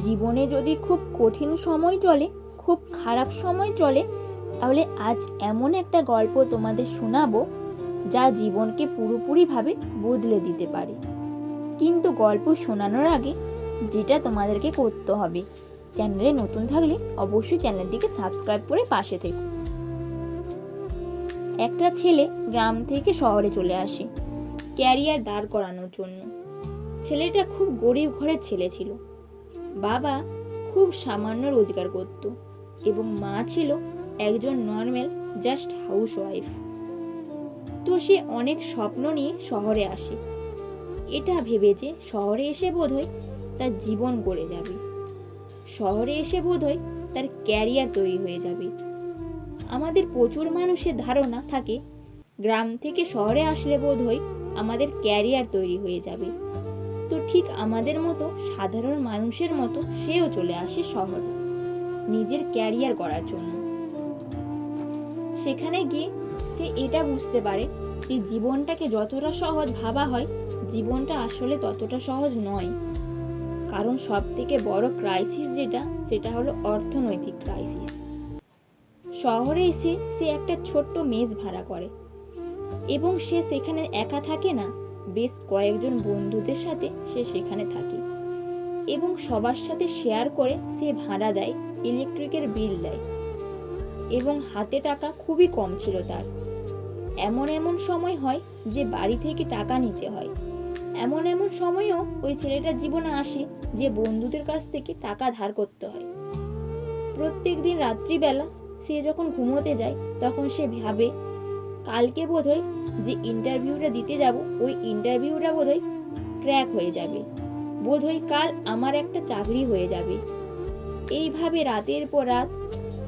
জীবনে যদি খুব কঠিন সময় চলে, খুব খারাপ সময় চলে, তাহলে আজ এমন একটা গল্প তোমাদের শোনাবো যা জীবনকে পুরোপুরিভাবে বদলে দিতে পারে। কিন্তু গল্প শোনানোর আগে যেটা তোমাদেরকে করতে হবে, চ্যানেলে নতুন থাকলে অবশ্যই চ্যানেলটিকে সাবস্ক্রাইব করে পাশে থেকো। একটা ছেলে গ্রাম থেকে শহরে চলে আসে, ক্যারিয়ার দাঁড় করানোর জন্য। ছেলেটা খুব গরিব ঘরের ছেলে ছিল। বাবা খুব সামান্য রোজগার করত এবং মা ছিল একজন নর্মাল জাস্ট হাউস ওয়াইফ তো সে অনেক স্বপ্ন নিয়ে শহরে আসে। এটা ভেবে যে শহরে এসে বোধহয় তার জীবন গড়ে যাবে। শহরে এসে বোধহয় তার ক্যারিয়ার তৈরি হয়ে যাবে। আমাদের প্রচুর মানুষের ধারণা থাকে, গ্রাম থেকে শহরে আসলে বোধহয় আমাদের ক্যারিয়ার তৈরি হয়ে যাবে। তো ঠিক আমাদের মতো সাধারণ মানুষের মতো সেও চলে আসে শহরে, নিজের ক্যারিয়ার করার জন্য। সেখানে গিয়ে সে এটা বুঝতে পারে যে জীবনটাকে যতটা সহজ ভাবা হয়, জীবনটা আসলে ততটা সহজ নয়। কারণ সব থেকে বড় ক্রাইসিস যেটা, সেটা হলো অর্থনৈতিক ক্রাইসিস শহরে এসে সে একটা ছোট্ট মেজ ভাড়া করে এবং সে সেখানে একা থাকে না। বেশ কয়েকজন বন্ধুদের সাথে সে সেখানে থাকে এবং সবার সাথে শেয়ার করে সে ভাড়া দেয় ইলেকট্রিকের বিল দেয় এবং হাতে টাকা খুবই কম ছিল তার। এমন এমন সময় হয় যে বাড়ি থেকে টাকা নিতে হয়। এমন এমন সময়ও ওই ছেলেটার জীবনে আসে যে বন্ধুদের কাছ থেকে টাকা ধার করতে হয়। প্রত্যেক দিন রাত্রিবেলা সে যখন ঘুমোতে যায়, তখন সে ভাবে, কালকে বোধহয় যে ইন্টারভিউটা দিতে যাব, ওই ইন্টারভিউটা বোধহয় ক্র্যাক হয়ে যাবে। বোধহয় কাল আমার একটা চাকরি হয়ে যাবে। এইভাবে রাতের পর রাত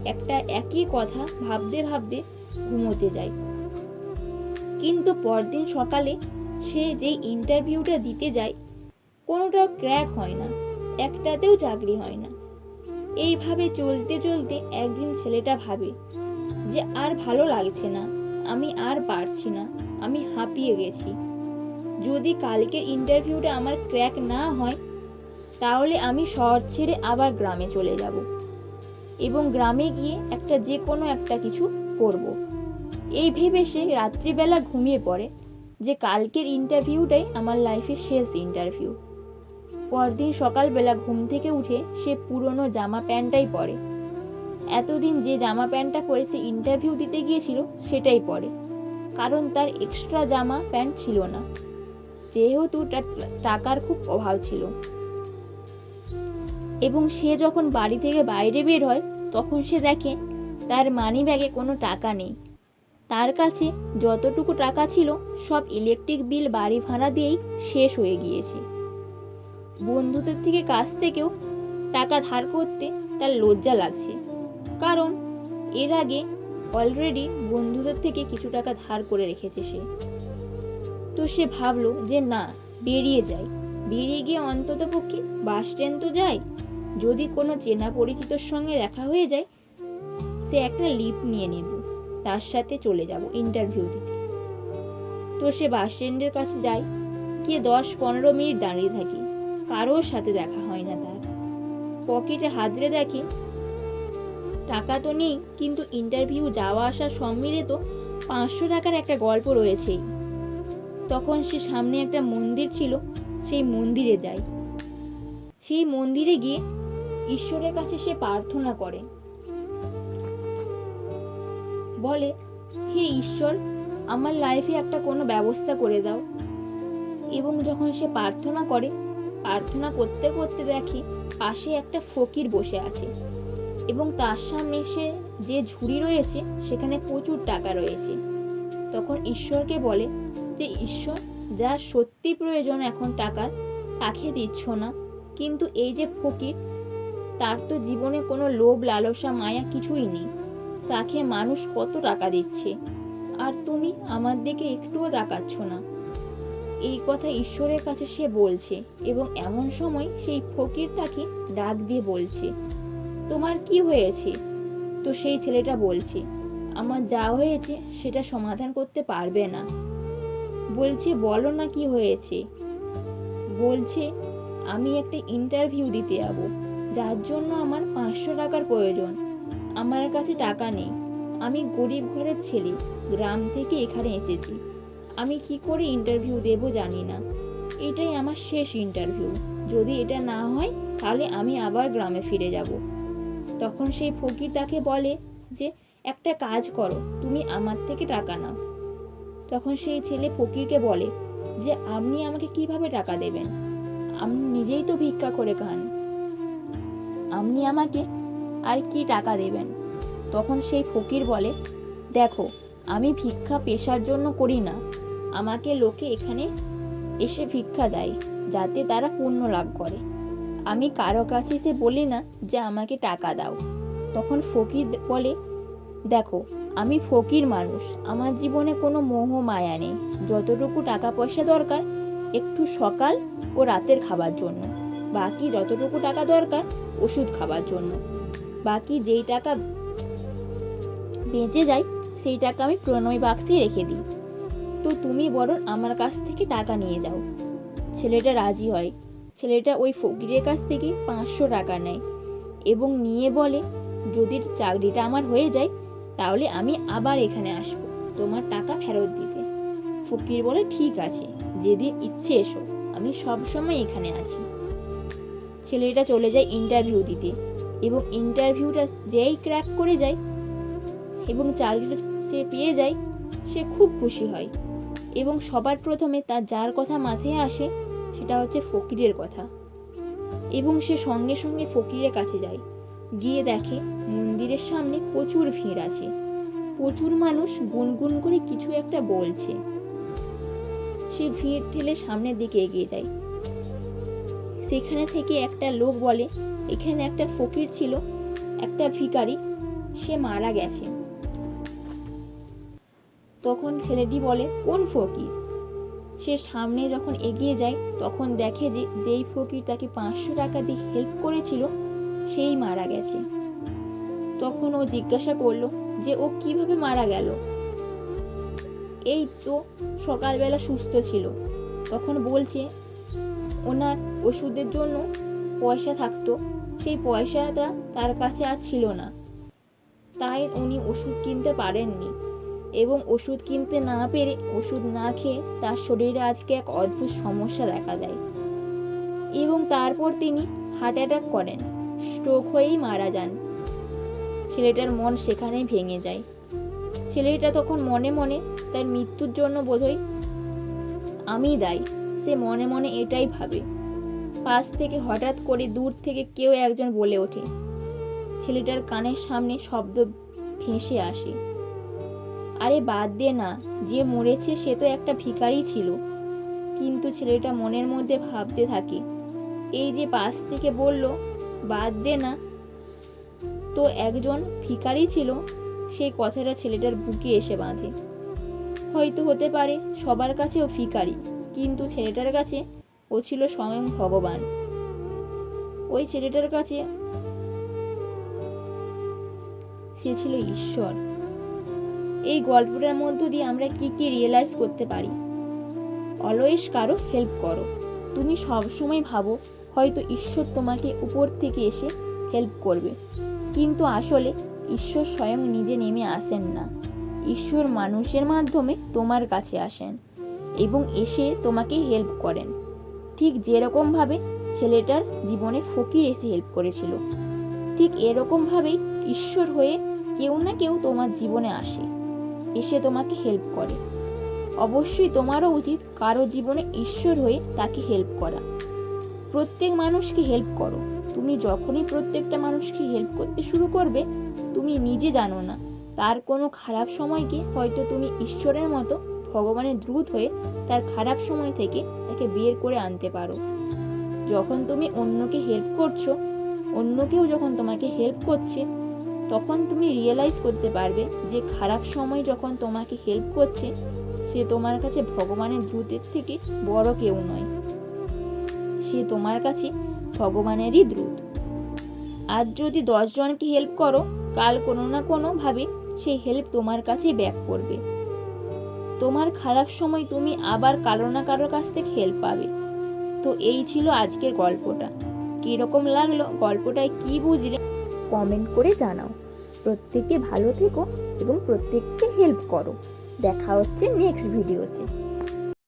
একটা একই কথা ভাবতে ভাবতে ঘুমোতে যায় কিন্তু পরদিন সকালে সে যে ইন্টারভিউটা দিতে যায়, কোনোটাও ক্র্যাক হয় না, একটাতেও চাকরি হয় না। এইভাবে চলতে চলতে একদিন ছেলেটা ভাবে যে আর ভালো লাগছে না। আমি আর পারছি না, আমি হাঁপিয়ে গেছি। যদি কালকের ইন্টারভিউটা আমার ক্র্যাক না হয়, তাহলে আমি শহর ছেড়ে আবার গ্রামে চলে যাব এবং গ্রামে গিয়ে একটা যে কোনো একটা কিছু করব। এই ভেবে সে রাত্রিবেলা ঘুমিয়ে পড়ে, যে কালকের ইন্টারভিউটাই আমার লাইফের শেষ ইন্টারভিউ পরদিন সকালবেলা ঘুম থেকে উঠে সে পুরনো জামা প্যান্টটাই পরে। এতদিন যে জামা প্যান্টটা পরে সে ইন্টারভিউ দিতে গিয়েছিল, সেটাই পরে। কারণ তার এক্সট্রা জামা প্যান্ট ছিল না। যেহেতু টাকার খুব অভাব ছিল। এবং সে যখন বাড়ি থেকে বাইরে বের হয়, তখন সে দেখে তার মানি ব্যাগে কোনো টাকা নেই। তার কাছে যতটুকু টাকা ছিল, সব ইলেকট্রিক বিল বাড়ি ভাড়া দিয়েই শেষ হয়ে গিয়েছে। বন্ধুদের থেকে কাছ থেকেও টাকা ধার করতে তার লজ্জা লাগছে। কারণ এর আগে অলরেডি বন্ধুদের থেকে কিছু টাকা ধার করে রেখেছে সে। তো সে ভাবলো যে না, বেরিয়ে যায় বেরিয়ে গিয়ে অন্তত পক্ষে বাস স্ট্যান্ড তো যায় যদি কোনো চেনা পরিচিতর সঙ্গে দেখা হয়ে যায়, সে একটা লিপ নিয়ে নেব। তার সাথে চলে যাব ইন্টারভিউ দিতে। তো সে বাস স্ট্যান্ডের কাছে যায়। গিয়ে দশ পনেরো মিনিট দাঁড়িয়ে থাকে। কারোর সাথে দেখা হয় না তার। পকেটে হাতড়ে দেখে টাকা তো নেই, কিন্তু ইন্টারভিউ যাওয়া আসা সব মিলে তো পাঁচশো টাকার একটা গল্প রয়েছেই তখন সে সামনে একটা মন্দির ছিল, সেই মন্দিরে যায়। সেই মন্দিরে গিয়ে ঈশ্বরের কাছে সে প্রার্থনা করে। বলে, হে ঈশ্বর, আমার লাইফে একটা কোনো ব্যবস্থা করে দাও। এবং যখন সে প্রার্থনা করে, প্রার্থনা করতে করতে দেখে পাশে একটা ফকির বসে আছে। এবং তার সামনে সে যে ঝুড়ি রয়েছে, সেখানে প্রচুর টাকা রয়েছে। তখন ঈশ্বরকে বলে যে, ঈশ্বর, যা সত্যি প্রয়োজন এখন টাকার, তাকে দিচ্ছ না। কিন্তু এই যে ফকির, তার তো জীবনে কোনো লোভ, লালসা, মায়া কিছুই নেই। তাকে মানুষ কত টাকা দিচ্ছে? আর তুমি আমার দিকে একটুও তাকাচ্ছ না। এই কথা ঈশ্বরের কাছে সে বলছে এবং এমন সময় সেই ফকির তাকে ডাক দিয়ে বলছে তোমার কি হয়েছে? তো সেই ছেলেটা বলছে, আমার যা হয়েছে সেটা সমাধান করতে পারবে না। বলছে, বলো না কি হয়েছে? বলছে, আমি একটা ইন্টারভিউ দিতে যাব, যার জন্য আমার পাঁচশো টাকার প্রয়োজন। আমার কাছে টাকা নেই। আমি গরিব ঘরের ছেলে, গ্রাম থেকে এখানে এসেছি। আমি কি করে ইন্টারভিউ দেব জানি না। এটাই আমার শেষ ইন্টারভিউ যদি এটা না হয়, তাহলে আমি আবার গ্রামে ফিরে যাব। তখন সেই ফকির তাকে বলে যে, একটা কাজ করো, তুমি আমার থেকে টাকা নাও। তখন সেই ছেলে ফকিরকে বলে যে, আপনি আমাকে কীভাবে টাকা দেবেন? আপনি নিজেই তো ভিক্ষা করে খান। আপনি আমাকে আর কি টাকা দেবেন? তখন সেই ফকির বলে, দেখো, আমি ভিক্ষা পেশার জন্য করি না। আমাকে লোকে এখানে এসে ভিক্ষা দেয়, যাতে তারা পুণ্য লাভ করে। আমি কারও কাছে এসে বলি না যে আমাকে টাকা দাও। তখন ফকির বলে, দেখো, আমি ফকির মানুষ। আমার জীবনে কোনো মোহ, মায়া নেই। যতটুকু টাকা পয়সা দরকার, একটু সকাল ও রাতের খাবার জন্য। বাকি যতটুকু টাকা দরকার, ওষুধ খাবার জন্য। বাকি যেই টাকা বেঁচে যায়, সেই টাকা আমি প্রণয় বাক্সে রেখে দিই। তো তুমি বরং আমার কাছ থেকে টাকা নিয়ে যাও। ছেলেটা রাজি হয়। ছেলেটা ওই ফকিরের কাছ থেকে পাঁচশো টাকা নেয় এবং নিয়ে বলে, যদি চাকরিটা আমার হয়ে যায়, তাহলে আমি আবার এখানে আসব, তোমার টাকা ফেরত দিতে। ফকির বলে, ঠিক আছে, যেদিন ইচ্ছে এসো, আমি সব সময় এখানে আছি। ছেলেটা চলে যায় ইন্টারভিউ দিতে এবং ইন্টারভিউটা যেই ক্র্যাক করে যায় এবং চাকরিটা সে পেয়ে যায়, সে খুব খুশি হয় এবং সবার প্রথমে তার যার কথা মাথায় আসে সেটা হচ্ছে ফকিরের কথা। এবং সে সঙ্গে সঙ্গে ফকিরের কাছে যায়। গিয়ে দেখে মন্দিরের সামনে প্রচুর ভিড় আছে। প্রচুর মানুষ গুনগুন করে কিছু একটা বলছে। সে ভিড় ঠেলে সামনের দিকে এগিয়ে যায়। সেখানে থেকে একটা লোক বলে, এখানে একটা ফকির ছিল, একটা ভিখারি, সে মারা গেছে। তখন ছেলেটি বলে, কোন ফকির? সে সামনে যখন এগিয়ে যায়, তখন দেখে যে যেই ফকির তাকে পাঁচশো টাকা দিয়ে হেল্প করেছিল, সেই মারা গেছে। তখন ও জিজ্ঞাসা করল যে ও কীভাবে মারা গেল? এই তো সকালবেলা সুস্থ ছিল। তখন বলছে, ওনার ওষুধের জন্য পয়সা থাকতো, সেই পয়সাটা তার কাছে আর ছিল না। তাই উনি ওষুধ কিনতে পারেননি। এবং ওষুধ কিনতে না পেরে ওষুধ না খেয়ে তার শরীরে আজকে এক অদ্ভুত সমস্যা দেখা দেয়। এবং তারপর তিনি হার্ট অ্যাটাক করেন, স্ট্রোক হয়েই মারা যান। ছেলেটার মন সেখানেই ভেঙে যায়। ছেলেটা তখন মনে মনে তার মৃত্যুর জন্য বোধহয়, আমি দায়ী। সে মনে মনে এটাই ভাবে। পাশ থেকে হঠাৎ করে দূর থেকে কেউ একজন বলে ওঠে। ছেলেটার কানের সামনে শব্দ ভেসে আসে। আরে বাদ দে না, যে মরেছে সে তো একটা ভিখারি ছিল। কিন্তু ছেলেটা মনের মধ্যে ভাবতে থাকে, এই যে পাশ থেকে বলল, বাদ দে না, তো একজন ভিখারি ছিল সেই কথাটা ছেলেটার বুকে এসে বাঁধে। হয়তো হতে পারে সবার কাছে ও ভিখারি, কিন্তু ছেলেটার কাছে ও ছিল স্বয়ং ভগবান। ওই ছেলেটার কাছে সে ছিল ঈশ্বর। এই গল্পটার মধ্য দিয়ে আমরা কি কি রিয়েলাইজ করতে পারি? অলওয়েজ কারও হেল্প করো। তুমি সবসময় ভাবো, হয়তো ঈশ্বর তোমাকে উপর থেকে এসে হেল্প করবে। কিন্তু আসলে ঈশ্বর স্বয়ং নিজে নেমে আসেন না। ঈশ্বর মানুষের মাধ্যমে তোমার কাছে আসেন এবং এসে তোমাকে হেল্প করেন। ঠিক যেরকমভাবে ছেলেটার জীবনে ফকির এসে হেল্প করেছিল, ঠিক এরকমভাবেই ঈশ্বর হয়ে কেউ না কেউ তোমার জীবনে আসে। এসে তোমাকে হেল্প করে। অবশ্যই তোমারও উচিত কারও জীবনে ঈশ্বর হয়ে তাকে হেল্প করা। প্রত্যেক মানুষকে হেল্প করো। তুমি যখনই প্রত্যেকটা মানুষকে হেল্প করতে শুরু করবে, তুমি নিজে জানো না। তার কোনো খারাপ সময়কে হয়তো তুমি ঈশ্বরের মতো ভগবানের দ্রুত হয়ে তার খারাপ সময় থেকে তাকে বের করে আনতে পারো। যখন তুমি অন্যকে হেল্প করছ অন্য কেউ যখন তোমাকে হেল্প করছে তখন তুমি রিয়েলাইজ করতে পারবে যে খারাপ সময় যখন তোমাকে হেল্প করছে, সে তোমার কাছে ভগবানের দ্রুতের থেকে বড় কেউ নয়। সে তোমার কাছে ভগবানেরই দ্রুত আজ যদি দশজনকে হেল্প করো, কাল কোনো না কোনোভাবে সেই হেল্প তোমার কাছে ব্যাক করবে। তোমার খারাপ সময় তুমি আবার কারও না কারোর কাছ থেকে হেল্প পাবে। তো এই ছিল আজকের গল্পটা। কীরকম লাগল? গল্পটায় কি বুঝলে? কমেন্ট করে জানাও। প্রত্যেকে ভালো থেকো এবং প্রত্যেককে হেল্প করো। দেখা হচ্ছে নেক্সট ভিডিওতে